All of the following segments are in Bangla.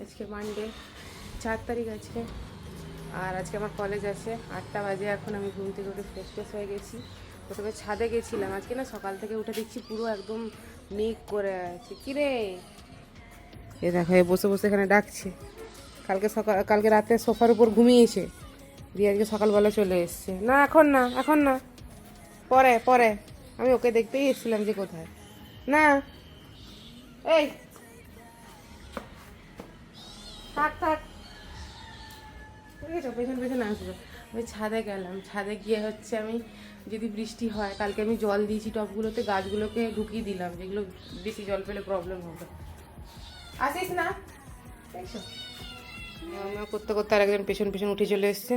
আজকে মানডে চার তারিখ আজকে। আর আজকে আমার কলেজ আছে, আটটা বাজে এখন আমি ঘুম থেকে উঠে ফ্রেশ ফ্রেশ হয়ে গেছি। প্রথমে ছাদে গেছিলাম, আজকে না সকাল থেকে উঠে দেখছি পুরো একদম মেঘ করে আছে। কিরে এ দেখো, এ বসে বসে এখানে ডাকছে। কালকে সকাল, কালকে রাতে সোফার উপর ঘুমিয়েছে। দিয়ে আজকে সকালবেলা চলে এসছে। না, এখন না এখন না। পরে পরে। আমি ওকে দেখতেই এসেছিলাম যে কোথায়। না। এই থাক থাক। ঠিক আছে পেছন পেছন আসবে। আমি ছাদে গেলাম। ছাদে গিয়ে হচ্ছে আমি যদি বৃষ্টি হয় কালকে আমি জল দিয়েছি টবগুলোতে গাছগুলোকে ঢুকিয়ে দিলাম যেগুলো বেশি জল পেলে প্রবলেম হবে। আসিস না? দেখছ? আমরা করতে করতে আর একজন পেছন পেছন উঠে চলে এসছে।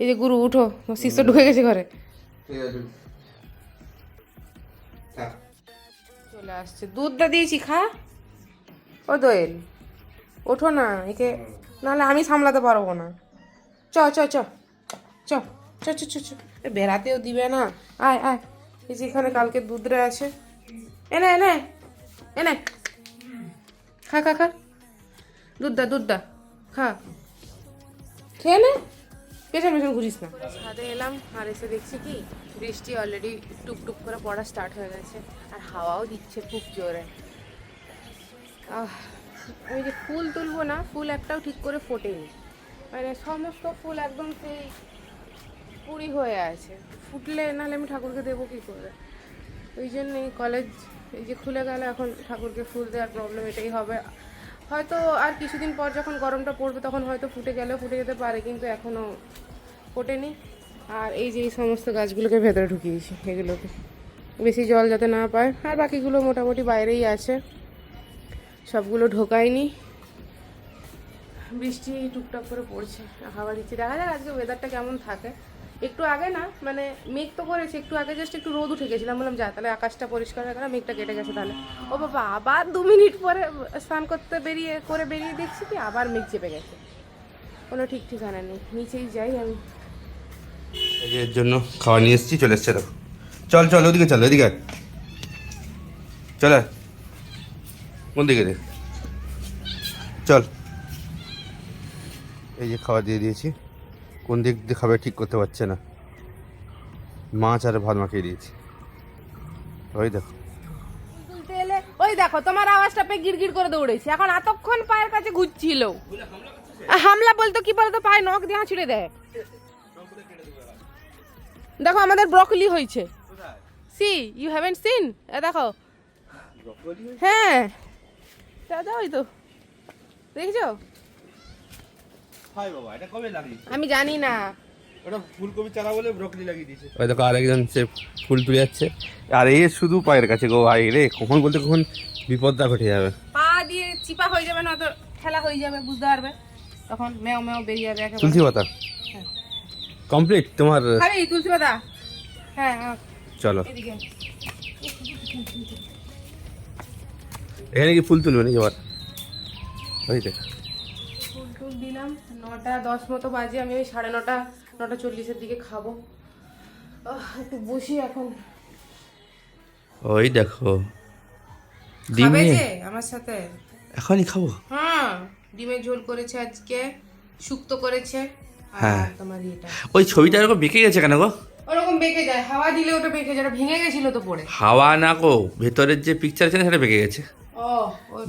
এই যে গুরু উঠো। শিষ্য ঢুকে গেছে ঘরে। চলে আসছে। দুধটা দিয়েছি খা। ও দোয়েল। ওঠো না একে নাহলে আমি সামলাতে পারব না। চ চ চ চ চ চ চ চ। এ বেড়াতেও দিবে না। আয় আয় এই যে এখানে কালকে দুধটা আছে। এনে এনে এনে। খা খা খা। দুধটা দুধটা খা। খেয়ে নে। পেছন পেছন ঘুরিস না। ছাদে এলাম আর এসে দেখছি কি বৃষ্টি অলরেডি টুকটুক করে পড়া স্টার্ট হয়ে গেছে। আর হাওয়াও দিচ্ছে খুব জোরে। আহ, আমি যে ফুল তুলবো না, ফুল একটাও ঠিক করে ফোটেনি। মানে সমস্ত ফুল একদম সেই পুরি হয়ে আছে। ফুটলে নাহলে আমি ঠাকুরকে দেবো কী করে? ওই জন্যই কলেজ এই যে খুলে গেল, এখন ঠাকুরকে ফুল দেওয়ার প্রবলেম এটাই হবে। হয়তো আর কিছুদিন পর যখন গরমটা পড়বে, তখন হয়তো ফুটে গেলেও ফুটে যেতে পারে, কিন্তু এখনও ফোটেনি। আর এই যে এই সমস্ত গাছগুলোকে ভেতরে ঢুকিয়েছি, এগুলোকে। বেশি জল যাতে না পায়। আর বাকিগুলো মোটামুটি বাইরেই আছে। সবগুলো ঢোকায়নি। বৃষ্টি টুকটাক করে পড়ছে হাওয়া দিচ্ছে। দেখা যাক আজকে ওয়েদারটা কেমন থাকে। একটু আগে না মানে মেঘ তো করেছে একটু আগে জাস্ট একটু রোদ উঠে গেছিলাম। বললাম যা তাহলে আকাশটা পরিষ্কার হয়ে গেল মেঘটা কেটে গেছে তাহলে। ও বাবা আবার দু মিনিট পরে স্নান করতে বেরিয়ে করে বেরিয়ে দেখছি কি আবার মেঘ চেপে গেছে। কোনো ঠিক ঠিকানা নেই নিচেই যাই আমি। এর জন্য খাওয়া নিয়ে এসেছি চলে এসছে চল চল ওদিকে চল ওদিকে। চল। কোন দিকে রে? চল। এই যে খাবার দিয়ে দিয়েছি। কোন দিক দিয়ে খাবে ঠিক করতে পারছে না। মাছ আর ভাত মাখিয়ে দিয়েছি। ওই দেখো। ওই দেখো তোমার আওয়াজটা পেয়ে গিড়গিড় করে দৌড়েছি। এখন এতক্ষণ পায়ের কাছে ঘুরছিল। হামলা বলতো কি বলতো পায়ে নখ দিয়ে ছুড়ে দেয়। দেখো আমাদের ব্রকলি হয়েছে। See you haven't seen a দেখো। হ্যাঁ। দাদা ওই তো। দেখছ? হাই বাবা এটা কবে আমি জানি না। ওটা ফুলকপি চারা বলে ব্রকলি লাগিয়ে দিয়েছে। ওই দেখো আরেকজন সে ফুল তুলে যাচ্ছে। আর এ শুধু পায়ের কাছে গো ভাই রে কখন বলতে কখন বিপদটা ঘটে যাবে। পা দিয়ে চিপা হয়ে যাবে না তো ঠেলা হয়ে যাবে বুঝতে পারবে। তখন মেও মেও বেরিয়ে যাবে একেবারে। তুলসী পাতা? হ্যাঁ। কমপ্লিট তোমার তুলসী পাতা। হ্যাঁ হ্যাঁ। চলো। এদিকে। এখানে কি ফুল তুলবে নাকি আবার? ওই দেখ। ফুল টুল দিলাম নটা দশ মতো বাজে আমি ওই সাড়ে নটা নটা চল্লিশের দিকে খাব। একটু বসি এখন। ওই দেখো। ডিমে? আমার সাথে? এখনই খাব? হ্যাঁ ডিমের ঝোল করেছে আজকে শুক্তো করেছে হ্যাঁ। তোমার ওই ছবিটা এরকম বেঁকে গেছে কেন গো? ওরকম বেঁকে যায় হাওয়া দিলে ওটা বেঁকে যায় ভেঙে গেছিল তো পড়ে। হাওয়া না গো ভেতরের যে পিকচার আছে না সেটা বেঁকে গেছে।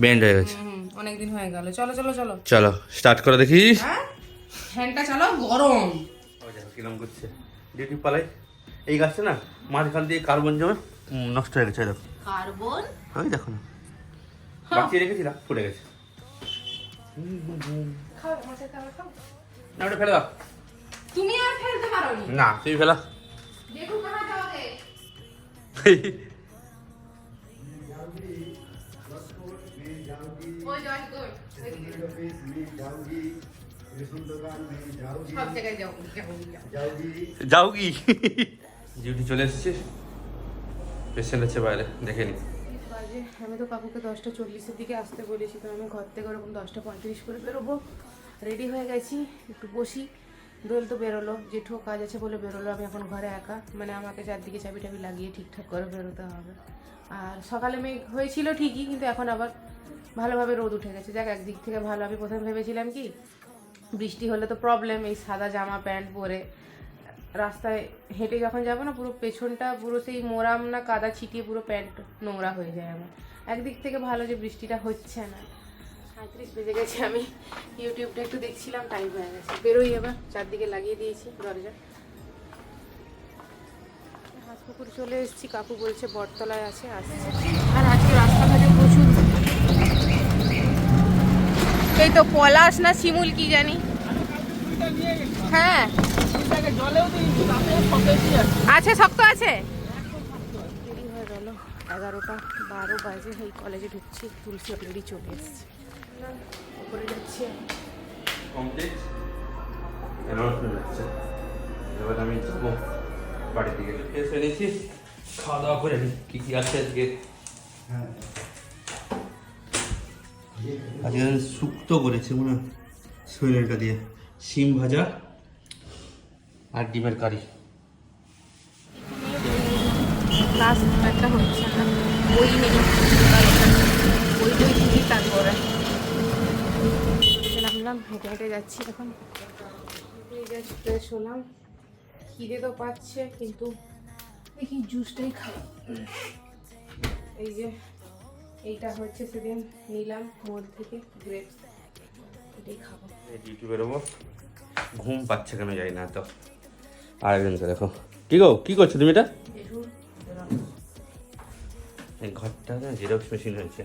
বেন্ড হয়ে গেছে। অনেকদিন হয়ে গেল। চলো চলো চলো। চলো স্টার্ট করে দেখি। হ্যাঁ? ফ্যানটা চালাও গরম। কিরম করছে। ডিউটি পালাই। এই গাছটা না মাঝখান দিয়ে কার্বন জমে নষ্ট হয়ে গেছে দেখো। কার্বন ওই দেখো না। বাঁচিয়ে রেখেছিলাম ফুটে গেছে। না ওটা ফেলে দাও। তুমি আর ফেলতে পারো না তুমি ফেলা। দেখো কাহা যাওগে সব জায়গায় যাও যাও যাও। যাও ডিউটি চলে এসেছে? পেশেন্ট আছে বাইরে দেখে নি। আমি তো কাকুকে দশটা চল্লিশের দিকে আসতে বলেছি তো আমি ঘর থেকে ওরকম দশটা পঁয়ত্রিশ করে বেরোবো। রেডি হয়ে গেছি একটু বসি। দোল তো বেরোলো জেঠু কাজ আছে বলে বেরোলো আমি এখন ঘরে একা। মানে আমাকে চারদিকে চাবি টাবি লাগিয়ে ঠিকঠাক করে বেরোতে হবে। আর সকালে মেঘ হয়েছিল ঠিকই কিন্তু এখন আবার ভালোভাবে রোদ উঠে গেছে। দেখ, একদিক থেকে ভালো। আমি প্রথমে ভেবেছিলাম কি, বৃষ্টি হলে তো প্রবলেম এই সাদা জামা, প্যান্ট পরে। রাস্তায় হেঁটে যখন যাব না, পুরো পেছনটা, পুরো সেই মোরাম না কাদা ছিটিয়ে পুরো প্যান্ট নোংরা হয়ে যায় আমার। একদিক থেকে ভালো যে বৃষ্টিটা হচ্ছে না। সাঁত্রিশ বেজে গেছে, আমি ইউটিউবটা একটু দেখছিলাম টাইম হয়ে গেছে। বেরোই এবার, চারদিকে লাগিয়ে দিয়েছি দরজা। হাসপুকুর চলে এসেছি, কাকু বলছে বটতলায় আছে, আসছে আর আজকে রাস্তাঘাটে প্রচুর এই তো পলাশ না শিমুল কি জানি? হ্যাঁ। আছে শক্ত আছে? দেরি হয়ে গেল এগারোটা বারো বাজে এই কলেজে ঢুকছি তুলসী অলরেডি চলে এসছে। উপরে যাচ্ছে। এবার আমি যাব বাড়ির দিকে। এসে নিয়েছি খাওয়া দাওয়া করে কী কী আছে আজকে? আজকে আমি করেছে মনে সোয়েলটা দিয়ে। শিম ভাজা আর ডিমের কারি। তারপরে। হেঁটে হেঁটে যাচ্ছি এখন। ফ্রেশ খিদে তো পাচ্ছে, কিন্তু দেখি জুসটাই খাই। এই যে এইটা হচ্ছে সেদিন নিলাম মোড় থেকে গ্রেপস এটাই খাব। ডিউটি বেরোবো। ঘুম পাচ্ছে কেন যাই না তো। আর একজনকে দেখো। কি গো কি করছ তুমি এটা? এই ঘরটা না জেরক্স মেশিন হয়েছে।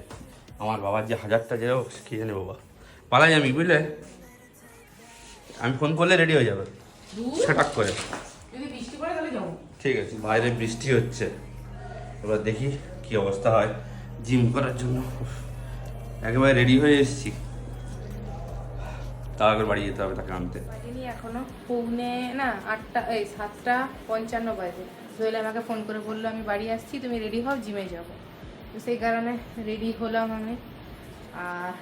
আমার বাবার যে হাজারটা জেরক্স কি জানে বাবা। পালাই আমি বুঝলে? আমি ফোন করলে রেডি হয়ে যাবে। সেটাক করে। ঠিক আছে বাইরে বৃষ্টি হচ্ছে। এবার দেখি কি অবস্থা হয়। জিম করার জন্য। একেবারে রেডি হয়ে এসেছি। তার আগে বাড়ি যেতে হবে তাকে আনতে। এখনও। পৌনে, না, আটটা, এই সাতটা পঞ্চান্ন বাজে। সোহেল আমাকে ফোন করে বলল, আমি বাড়ি আসছি, তুমি রেডি হও জিমে যাব। তো সেই কারণে রেডি হলাম আমি। আর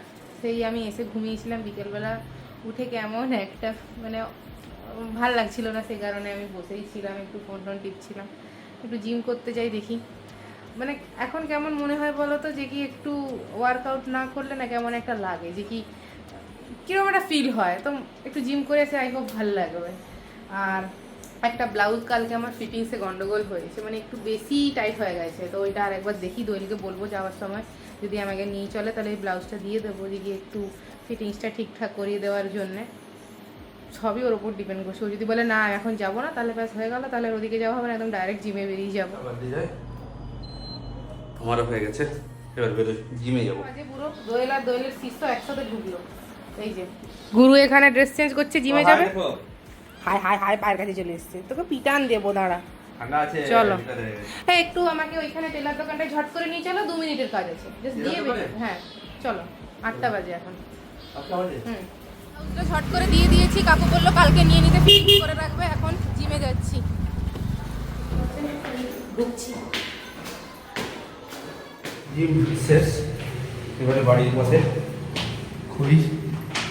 সেই আমি এসে ঘুমিয়েছিলাম বিকেলবেলা। উঠে কেমন একটা মানে ভালো লাগছিল না সেই কারণে আমি বসেই ছিলাম, একটু ফোন টোন টিপছিলাম। একটু জিম করতে যাই দেখি। মানে এখন কেমন মনে হয় বলো তো যে কি একটু ওয়ার্কআউট না করলে না কেমন একটা লাগে? যে কি কীরকম একটা ফিল হয়? তো একটু জিম করে এসে আই হোপ ভালো লাগবে। আর একটা ব্লাউজ কালকে আমার ফিটিংসে গন্ডগোল হয়েছে। মানে একটু বেশি টাইট হয়ে গেছে। তো ওইটা আর একবার দেখি দোয়েলকে বলব যাওয়ার সময়। যদি আমাকে নিয়ে চলে, তাহলে এই ব্লাউজটা দিয়ে দেবো। দিকে একটু ফিটিংসটা ঠিকঠাক করিয়ে দেওয়ার জন্যে। সবই ওর উপর ডিপেন্ড করছে। ও যদি বলে, না, এখন যাব না, তাহলে ব্যাস হয়ে গেল। তাহলে ওদিকে যাওয়া হবে না। একদম ডাইরেক্ট জিমে বেরিয়ে যাব। আমারও হয়ে গেছে। এবার বেরো জিমে যাব। দোয়েল আর দোয়েলের শিষ্য একসাথে ঢুকলো এই যে। গুরু এখানে ড্রেস চেঞ্জ করছে জিমে যাবে? দেখো, হাই হাই হাই পায়ের কাছে চলে এসছে। তোকে পিটান দেবো দাঁড়া। ঠান্ডা আছে চলো। হ্যাঁ একটু আমাকে ওইখানে টেলার দোকানটায় ঝট করে নিয়ে চলো দু মিনিটের কাজ আছে। জাস্ট দিয়ে? হ্যাঁ চলো। আটটা বাজে এখন? হুম। ঝট করে দিয়ে দিয়েছি কাকু বলল কালকে নিয়ে নিতে ফিটিং করে রাখবে এখন জিমে যাচ্ছি। ঢুকছি। জিম শেষ এবারে বাড়ির পথে খুবই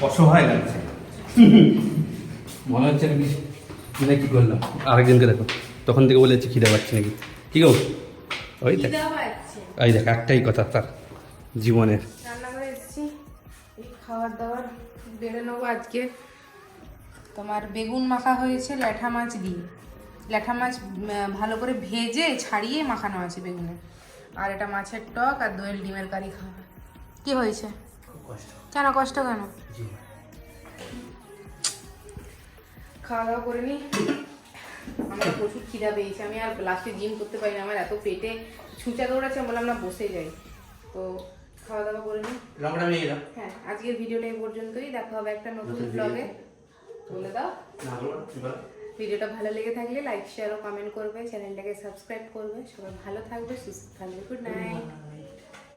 অসহায় লাগছে। মনে হচ্ছে নাকি মানে কি করলাম? আরেকজনকে দেখো। তখন থেকে বলেছি খিদে পাচ্ছে নাকি। কি গো? ওই দেখ। ওই দেখ একটাই কথা তার জীবনের। খাবার দাবার বেড়ে নেব আজকে। তোমার বেগুন মাখা হয়েছে ল্যাঠা মাছ দিয়ে। ল্যাঠা মাছ ভালো করে ভেজে ছাড়িয়ে মাখানো আছে বেগুনে। আর এটা মাছের টক আর দোয়েল ডিমের কারি খাওয়া। কি হয়েছে? কেন কষ্ট কেন? খাওয়া দাওয়া করে নি। আমার প্রচুর খিদা পেয়েছে। আমি আর লাস্টে জিম করতে পারি না। আমার এত পেটে ছুঁচা দৌড়াচ্ছে বললাম না বসে যাই। তো খাওয়া দাওয়া করে নি। হ্যাঁ আজকের ভিডিওটা এই পর্যন্তই। দেখা হবে একটা নতুন ব্লগে বলে দাও। না বলো না, বলো? ভিডিওটা ভালো লেগে থাকলে লাইক শেয়ার ও কমেন্ট করবে চ্যানেলটাকে সাবস্ক্রাইব করবে। সবাই ভালো থাকবে, সুস্থ থাকবে। Good night